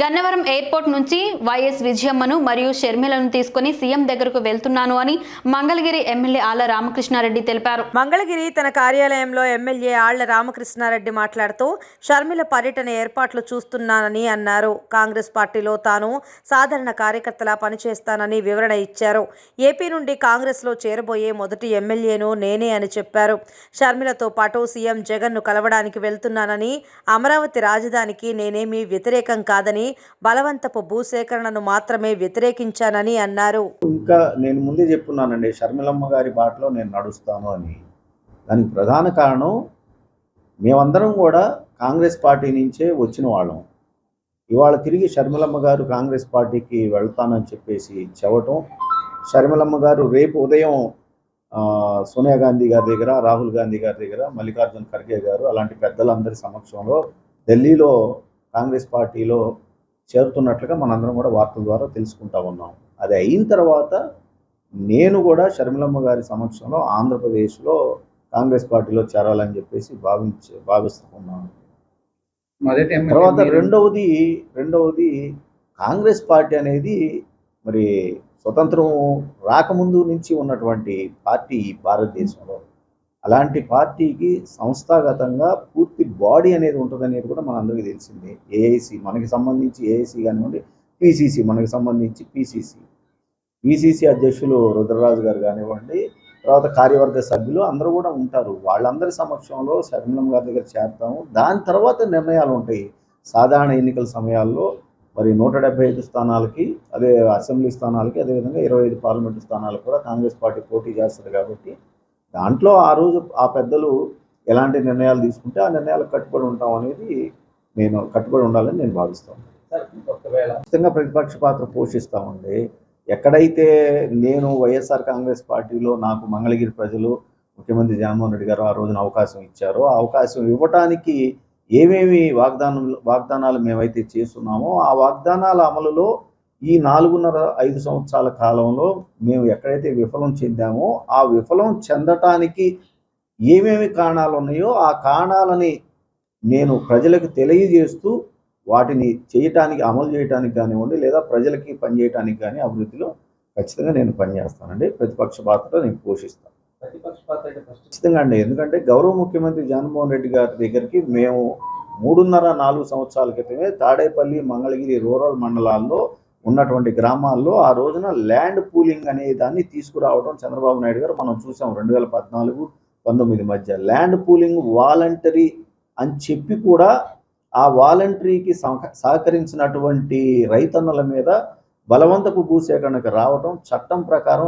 Gannavaram airport నుంచి YS విజయమ్మను మరియు షర్మిలను తీసుకుని సీఎం దగ్గరకు వెళ్తున్నాను అని మంగళగిరి ఎమ్మెల్యే ఆళ్ళ రామకృష్ణారెడ్డి తెలిపారు. మంగళగిరి తన కార్యాలయంలో ఎమ్మెల్యే ఆళ్ళ రామకృష్ణారెడ్డి మాట్లాడుతూ షర్మిల పర్యటన ఏర్పాట్లు చూస్తున్నానని అన్నారు. కాంగ్రెస్ పార్టీలో తాను సాధారణ కార్యకర్తలా పనిచేస్తానని వివరణ ఇచ్చారు. ఏపీ నుండి కాంగ్రెస్లో చేరబోయే మొదటి ఎమ్మెల్యేను నేనే అని చెప్పారు. షర్మిలతో పాటు సీఎం జగన్ను కలవడానికి వెళ్తున్నానని అమరావతి రాజధానికి నేనేమీ వ్యతిరేకం కాదని బలవంతపు భూసేకరణను మాత్రమే వ్యతిరేకించానని అన్నారు. ఇంకా నేను ముందే చెప్పున్నానండి షర్మిలమ్మ గారి బాటలో నేను నడుస్తాను అని. దానికి ప్రధాన కారణం మేమందరం కూడా కాంగ్రెస్ పార్టీ నుంచే వచ్చిన వాళ్ళం. ఇవాళ తిరిగి షర్మిలమ్మ గారు కాంగ్రెస్ పార్టీకి వెళ్తానని చెప్పేసి చెప్పటం షర్మిలమ్మ గారు రేపు ఉదయం సోనియా గాంధీ గారి దగ్గర రాహుల్ గాంధీ గారి దగ్గర మల్లికార్జున్ ఖర్గే గారు అలాంటి పెద్దలందరి సమక్షంలో ఢిల్లీలో కాంగ్రెస్ పార్టీలో చేరుతున్నట్లుగా మనందరం కూడా వార్తల ద్వారా తెలుసుకుంటా ఉన్నాం. అది అయిన తర్వాత నేను కూడా షర్మిలమ్మ గారి సమక్షంలో ఆంధ్రప్రదేశ్లో కాంగ్రెస్ పార్టీలో చేరాలని చెప్పేసి భావించి భావిస్తూ ఉన్నాను మొదటి ఎమ్మెల్యే తర్వాత రెండవది రెండవది కాంగ్రెస్ పార్టీ అనేది మరి స్వతంత్రం రాకముందు నుంచి ఉన్నటువంటి పార్టీ భారతదేశంలో. అలాంటి పార్టీకి సంస్థాగతంగా పూర్తి బాడీ అనేది ఉంటుందనేది కూడా మనందరికీ తెలిసింది. ఏఐసి మనకి సంబంధించి ఏఐసి కానివ్వండి పిసిసి మనకి సంబంధించి పిసిసి. పిసిసి అధ్యక్షులు రుద్రరాజు గారు కానివ్వండి తర్వాత కార్యవర్గ సభ్యులు అందరూ కూడా ఉంటారు. వాళ్ళందరి సమక్షంలో శర్మిలం గారి దగ్గర చేరుతాము. దాని తర్వాత నిర్ణయాలు ఉంటాయి. సాధారణ ఎన్నికల సమయాల్లో మరి నూట డెబ్బై ఐదు స్థానాలకి అదే అసెంబ్లీ స్థానాలకి అదేవిధంగా ఇరవై ఐదు పార్లమెంటు స్థానాలకు కూడా కాంగ్రెస్ పార్టీ పోటీ చేస్తుంది కాబట్టి దాంట్లో ఆ రోజు ఆ పెద్దలు ఎలాంటి నిర్ణయాలు తీసుకుంటే ఆ నిర్ణయాలకు కట్టుబడి ఉంటాం అనేది నేను కట్టుబడి ఉండాలని నేను భావిస్తాను ఖచ్చితంగా ప్రతిపక్ష పాత్ర పోషిస్తామండి. ఎక్కడైతే నేను వైఎస్ఆర్ కాంగ్రెస్ పార్టీలో నాకు మంగళగిరి ప్రజలు ముఖ్యమంత్రి జగన్మోహన్ రెడ్డి గారు ఆ రోజున అవకాశం ఇచ్చారో ఆ అవకాశం ఇవ్వటానికి ఏమేమి వాగ్దానం వాగ్దానాలు మేమైతే చేస్తున్నామో ఆ వాగ్దానాల అమలులో ఈ నాలుగున్నర ఐదు సంవత్సరాల కాలంలో మేము ఎక్కడైతే విఫలం చెందామో ఆ విఫలం చెందటానికి ఏమేమి కారణాలు ఉన్నాయో ఆ కారణాలని నేను ప్రజలకు తెలియజేస్తూ వాటిని చేయటానికి అమలు చేయటానికి కానివ్వండి లేదా ప్రజలకి పనిచేయటానికి కానీ అభివృద్ధిలో ఖచ్చితంగా నేను పనిచేస్తానండి. ప్రతిపక్ష పాత్ర నేను పోషిస్తాను. ప్రతిపక్ష పాత్ర ఖచ్చితంగా అండి. ఎందుకంటే గౌరవ ముఖ్యమంత్రి జగన్మోహన్ రెడ్డి గారి దగ్గరికి మేము మూడున్నర నాలుగు సంవత్సరాల క్రితమే తాడేపల్లి మంగళగిరి రూరల్ మండలాల్లో ఉన్నటువంటి గ్రామాల్లో ఆ రోజున ల్యాండ్ పూలింగ్ అనే దాన్ని తీసుకురావడం చంద్రబాబు నాయుడు గారు మనం చూసాం రెండు వేల పద్నాలుగు పంతొమ్మిది మధ్య. ల్యాండ్ పూలింగ్ వాలంటరీ అని చెప్పి కూడా ఆ వాలంటరీకి సహకరించినటువంటి రైతన్నుల మీద బలవంతపు భూసేకరణకు రావడం చట్టం ప్రకారం